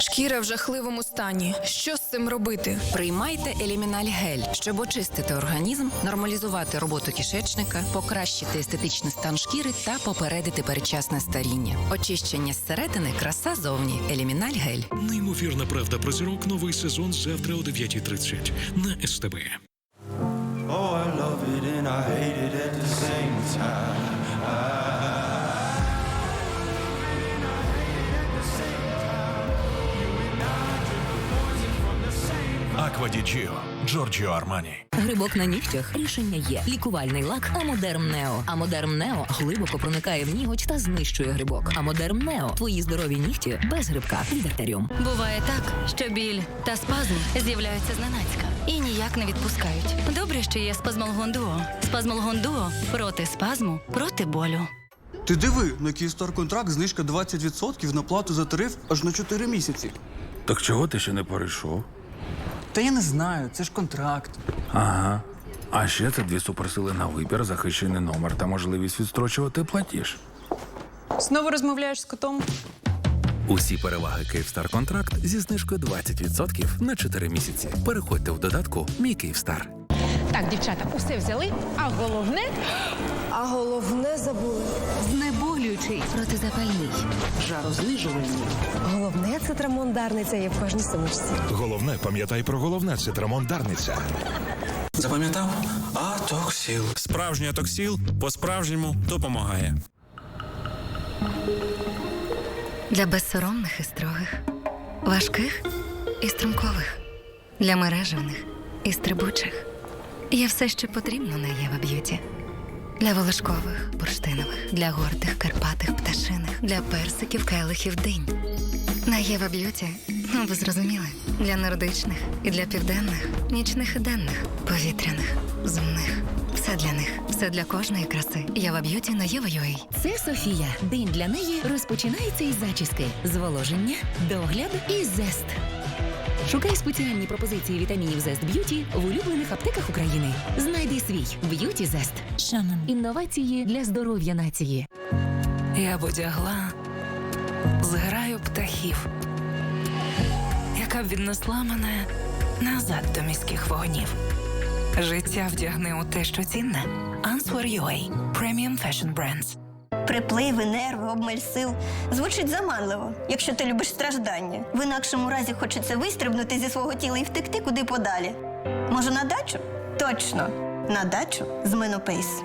Шкіра в жахливому стані. Що з цим робити? Приймайте еліміналь гель, щоб очистити організм, нормалізувати роботу кишечника, покращити естетичний стан шкіри та попередити передчасне старіння. Очищення зсередини, краса зовні. Еліміналь гель. Неймовірна правда про зірок. Новий сезон завтра о 9.30 на СТБ. Аква ді Джорджіо Армані. Грибок на нігтях рішення є. Лікувальний лак Амодерм Нео. Амодерм Нео глибоко проникає в ніготь та знищує грибок. Амодерм Нео твої здорові нігті без грибка. Від. Буває так, що біль та спазм з'являються зненацька і ніяк не відпускають. Добре, що є спазмолгон дуо. Спазмолгон дуо проти спазму, проти болю. Ти диви, на Київстар контракт знижка 20% на плату за тариф аж на 4 місяці. Так чого ти ще не перейшов? Та я не знаю, це ж контракт. Ага. А ще це дві суперсили на вибір, захищений номер та можливість відстрочувати платіж. Знову розмовляєш з котом? Усі переваги Київстар контракт зі знижкою 20% на 4 місяці. Переходьте в додатку Мій Київстар. Так, дівчата, усе взяли, а головне А головне забули. Знеболюючий протизапальний. Жарознижувальний. Головне це трамондарниця є в кожній сумочці. Головне, пам'ятай про головне цитрамон Дарниця. Запам'ятав? Атоксіл. Справжній атоксіл по-справжньому допомагає. Для безсоромних і строгих, важких і струмкових, для мережевних і стрибучих. Є все, що потрібно на Єва Б'юті. Для волошкових, бурштинових, для гордих, карпатих, пташиних, для персиків, келихів, динь. На Єва Б'юті, ну ви зрозуміли, для нордичних і для південних, нічних і денних, повітряних, земних. Все для них, все для кожної краси. Єва Б'юті на Єва.ua. Це Софія. День для неї розпочинається із зачіски, зволоження, догляд і зест. Шукай спеціальні пропозиції вітамінів Зест Б'юті в улюблених аптеках України. Знайди свій Б'юті Зест. Шанон. Інновації для здоров'я нації. Я б одягла зграю птахів, яка б віднесла мене назад до міських вогнів. Життя вдягни у те, що цінне. Answer UA. Premium Fashion Brands. Припливи, нерви, обмаль сил. Звучить заманливо, якщо ти любиш страждання. В інакшому разі хочеться вистрибнути зі свого тіла і втекти куди подалі. Може, на дачу? Точно, на дачу з Менопейс.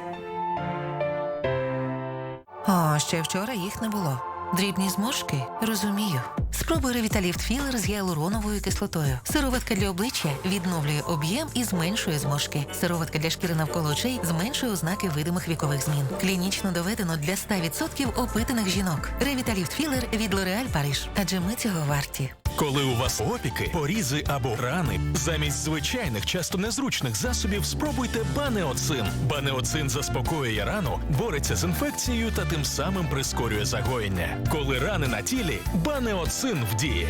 О, ще вчора їх не було. Дрібні зморшки? Розумію. Спробуй ревіталіфт філер з гіалуроновою кислотою. Сироватка для обличчя відновлює об'єм і зменшує зморшки. Сироватка для шкіри навколо очей зменшує ознаки видимих вікових змін. Клінічно доведено для 100% опитаних жінок. Ревіталіфт філер від L'Oréal Париж. Адже ми цього варті. Коли у вас опіки, порізи або рани, замість звичайних, часто незручних засобів спробуйте банеоцин. Банеоцин заспокоює рану, бореться з інфекцією та тим самим прискорює загоєння. Коли рани на тілі, банеоцин в дії.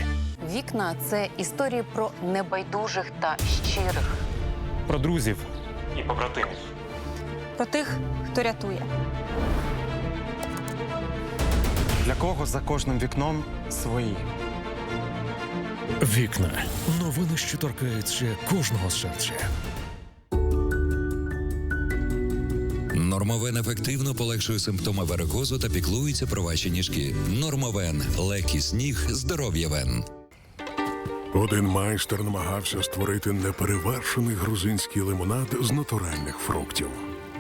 вікна це історії про небайдужих та щирих. Про друзів і побратимів. Про тих, хто рятує. Для кого за кожним вікном свої. Вікна. Новини, що торкаються кожного серця. Нормовен ефективно полегшує симптоми варикозу та піклується про ваші ніжки. Нормовен легкість ніг, здоров'я вен. Один майстер намагався створити неперевершений грузинський лимонад з натуральних фруктів.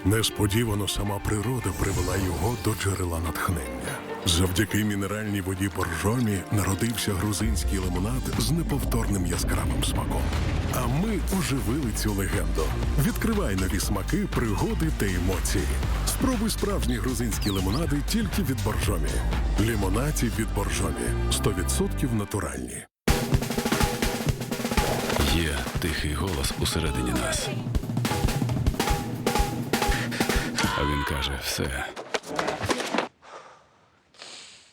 Несподівано сама природа привела його до джерела натхнення. Завдяки мінеральній воді боржомі народився грузинський лимонад з неповторним яскравим смаком. А ми оживили цю легенду. Відкривай нові смаки, пригоди та емоції. Спробуй справжні грузинські лимонади тільки від боржомі. Лімонаді від боржомі 100% натуральні. Є тихий голос усередині нас. А він каже: все.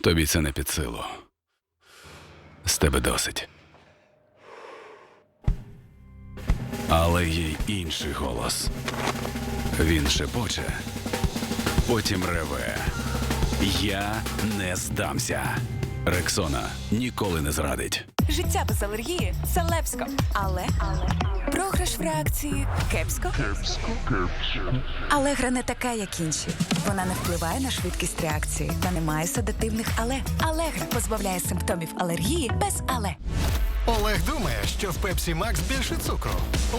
Тобі це не під силу. З тебе досить. Але є й інший голос. Він шепоче, потім реве. Я не здамся. Рексона ніколи не зрадить. Життя без алергії це лепсько. Але, програш в реакції кепсько. Алегра не така, як інші. Вона не впливає на швидкість реакції та не має седативних але. Алегра позбавляє симптомів алергії без але. Олег думає, що в Пепсі Макс більше цукру.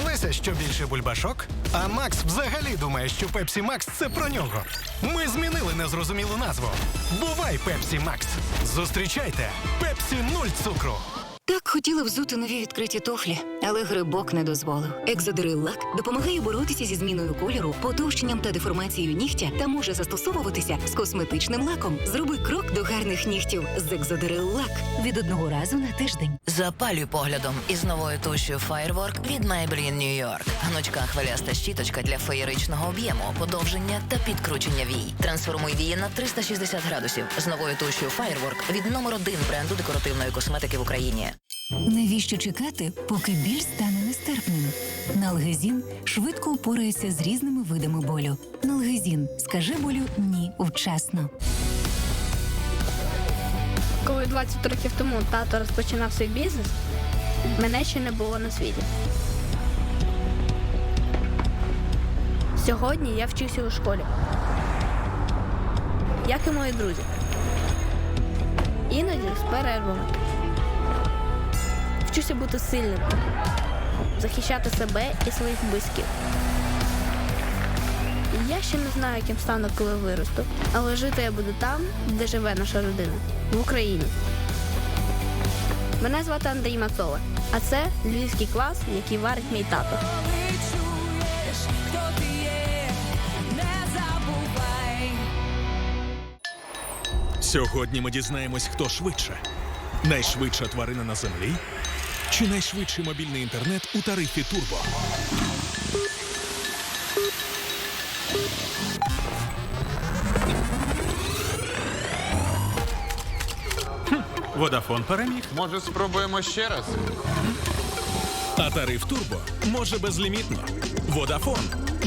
Леся, що більше бульбашок. А Макс взагалі думає, що Пепсі Макс це про нього. Ми змінили незрозумілу назву. Бувай Пепсі Макс. Зустрічайте Пепсі нуль цукру. Так хотіли взути нові відкриті туфлі, але грибок не дозволив. Екзодерил лак допомагає боротися зі зміною кольору, потовщенням та деформацією нігтя та може застосовуватися з косметичним лаком. Зроби крок до гарних нігтів з екзодерил лак від одного разу на тиждень. Запалюй поглядом із новою тушею Firework від Maybelline New York. Гнучка хвиляста щіточка для феєричного об'єму, подовження та підкручення вій. Трансформуй вії на 360 градусів з новою тушею Firework від номер один бренду декоративної косметики в Україні. Навіщо чекати, поки біль стане нестерпним? Налгезін швидко упорається з різними видами болю. Налгезін скаже болю ні вчасно. Коли 20 років тому тато розпочинав свій бізнес, мене ще не було на світі. Сьогодні я вчуся у школі, як і мої друзі. Іноді з перервами. Вчуся бути сильним, захищати себе і своїх близьких. Я ще не знаю, яким стану, коли виросту, але жити я буду там, де живе наша родина, в Україні. Мене звати Андрій Мацола, а це львівський клас, який варить мій тато. Сьогодні ми дізнаємось, хто швидше. Найшвидша тварина на землі чи найшвидший мобільний інтернет у тарифі Турбо. Водафон переміг. Може, спробуємо ще раз? А тариф Турбо може безлімітно. Водафон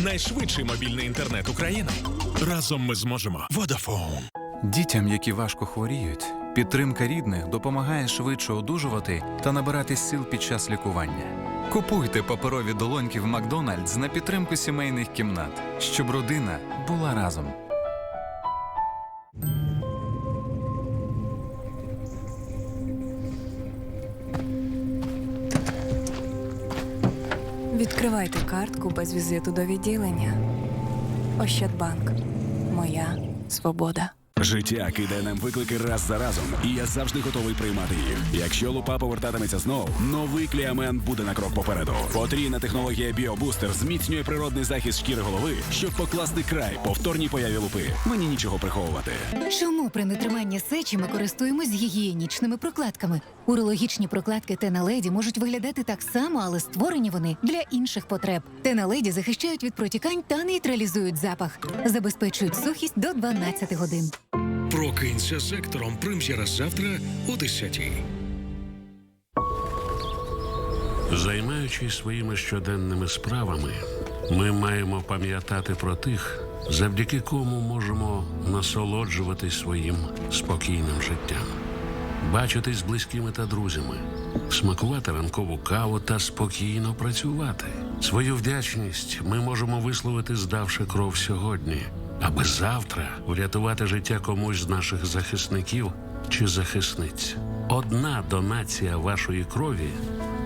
найшвидший мобільний інтернет України. Разом ми зможемо. Водафон. Дітям, які важко хворіють, підтримка рідних допомагає швидше одужувати та набирати сил під час лікування. Купуйте паперові долоньки в Макдональдс на підтримку сімейних кімнат, щоб родина була разом. Відкривайте картку без візиту до відділення. Ощадбанк. Моя свобода. Життя кидає нам виклики раз за разом, і я завжди готовий приймати їх. Якщо лупа повертатиметься знов, новий кліамен буде на крок попереду. Потрійна технологія Біобустер зміцнює природний захист шкіри голови, щоб покласти край повторній появі лупи. Мені нічого приховувати. Чому при нетриманні сечі ми користуємось гігієнічними прокладками? Урологічні прокладки Теналеді можуть виглядати так само, але створені вони для інших потреб. Теналеді захищають від протікань та нейтралізують запах, забезпечують сухість до 12 годин. Прокинься сектором. Прем'єра завтра о 10-й. Займаючись своїми щоденними справами, ми маємо пам'ятати про тих, завдяки кому можемо насолоджуватись своїм спокійним життям, бачитись з близькими та друзями, смакувати ранкову каву та спокійно працювати. Свою вдячність ми можемо висловити, здавши кров сьогодні, аби завтра врятувати життя комусь з наших захисників чи захисниць. Одна донація вашої крові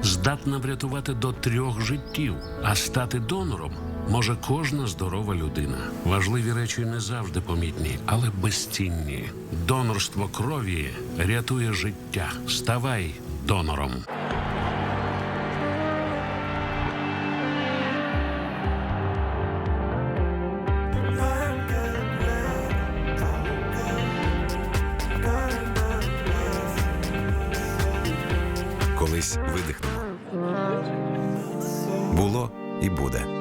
здатна врятувати до трьох життів, а стати донором може кожна здорова людина. Важливі речі не завжди помітні, але безцінні. Донорство крові рятує життя. Ставай донором. Колись видихнемо. Було і буде.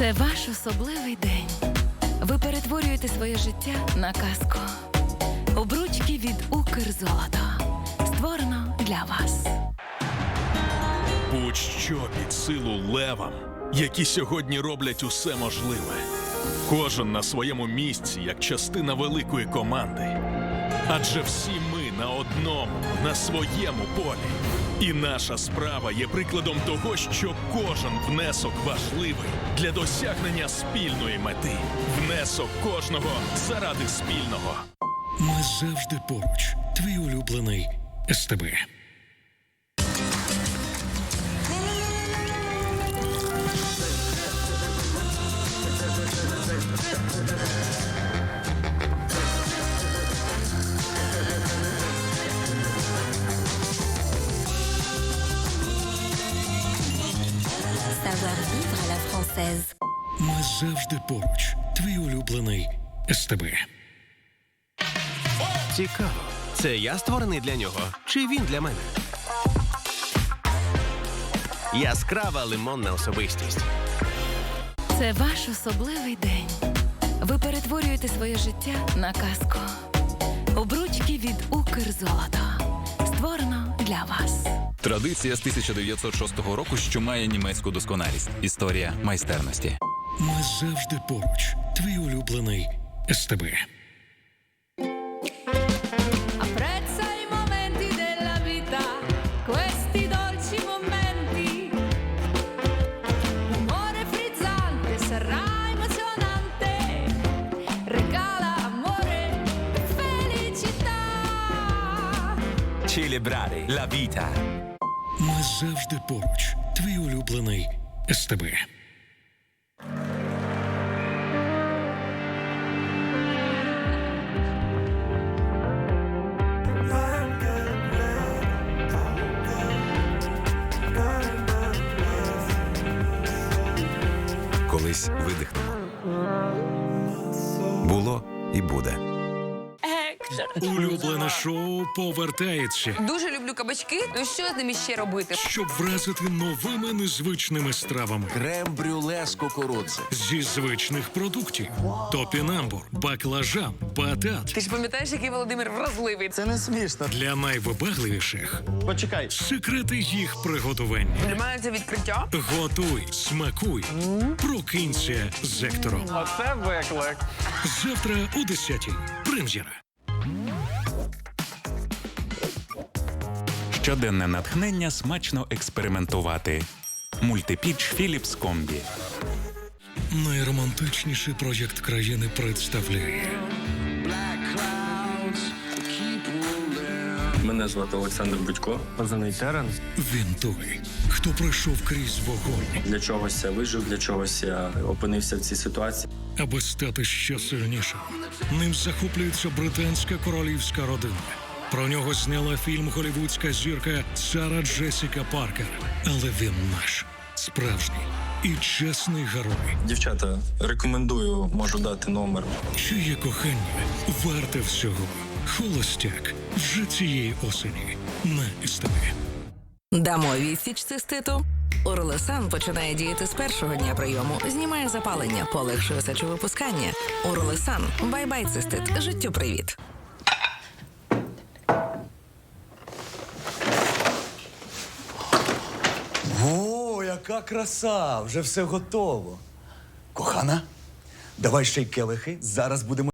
Це ваш особливий день. Ви перетворюєте своє життя на казку. Обручки від Укрзолото. Створено для вас. Будь-що під силу левам, які сьогодні роблять усе можливе. Кожен на своєму місці як частина великої команди. Адже всі ми на одному. на своєму полі. І наша справа є прикладом того, що кожен внесок важливий для досягнення спільної мети. Внесок кожного заради спільного. Ми завжди поруч. Твій улюблений СТБ. Savoir-vivre à la française. Ми завжди поруч. Твій улюблений СТБ. Цікаво, це я створений для нього, чи він для мене? Яскрава лимонна особистість. Це ваш особливий день. Ви перетворюєте своє життя на казку. Обручки від Укрзолото. Створено для вас. Традиція з 1906 року, що має німецьку досконалість. Історія майстерності. Ми завжди поруч. Твій улюблений СТБ. E. Celebrare la vita. Завжди поруч. Твій улюблений СТБ. Колись видихнемо. Було і буде. Улюблене шоу повертається, Дуже люблю кабачки. Ну що з ними ще робити? щоб вразити новими незвичними стравами. Крем-брюле з кукурудзи. Зі звичних продуктів: топінамбур, баклажан, батат. Ти ж пам'ятаєш, який Володимир вразливий? Це не смішно. Для найвибагливіших. Почекай. Секрети їх приготування. для мене це відкриття. Готуй, смакуй, прокинься з ектором. Оце виклик. Завтра о 10-й. Прем'єра. Щоденне натхнення смачно експериментувати. Мультипіч Philips Комбі. Найромантичніший проєкт країни представляє Мене звати Олександр Будько. Позивний терен. Він той, хто пройшов крізь вогонь, Для чогось я вижив, для чогось я опинився в цій ситуації. аби стати ще сильнішим. Ним захоплюється британська королівська родина. Про нього зняла фільм голівудська зірка Сара Джесіка Паркер. Але він наш справжній і чесний герой. Дівчата, рекомендую, можу дати номер. Чиє кохання варте всього. Холостяк вже цієї осені на СТБ. Дамо відсіч циститу. Урлесан починає діяти з першого дня прийому, знімає запалення, полегшує сечовипускання. Урлесан. Бай-бай, цистит. Життю привіт. О, яка краса! Вже все готово. Кохана, давай ще й келихи. Зараз будемо.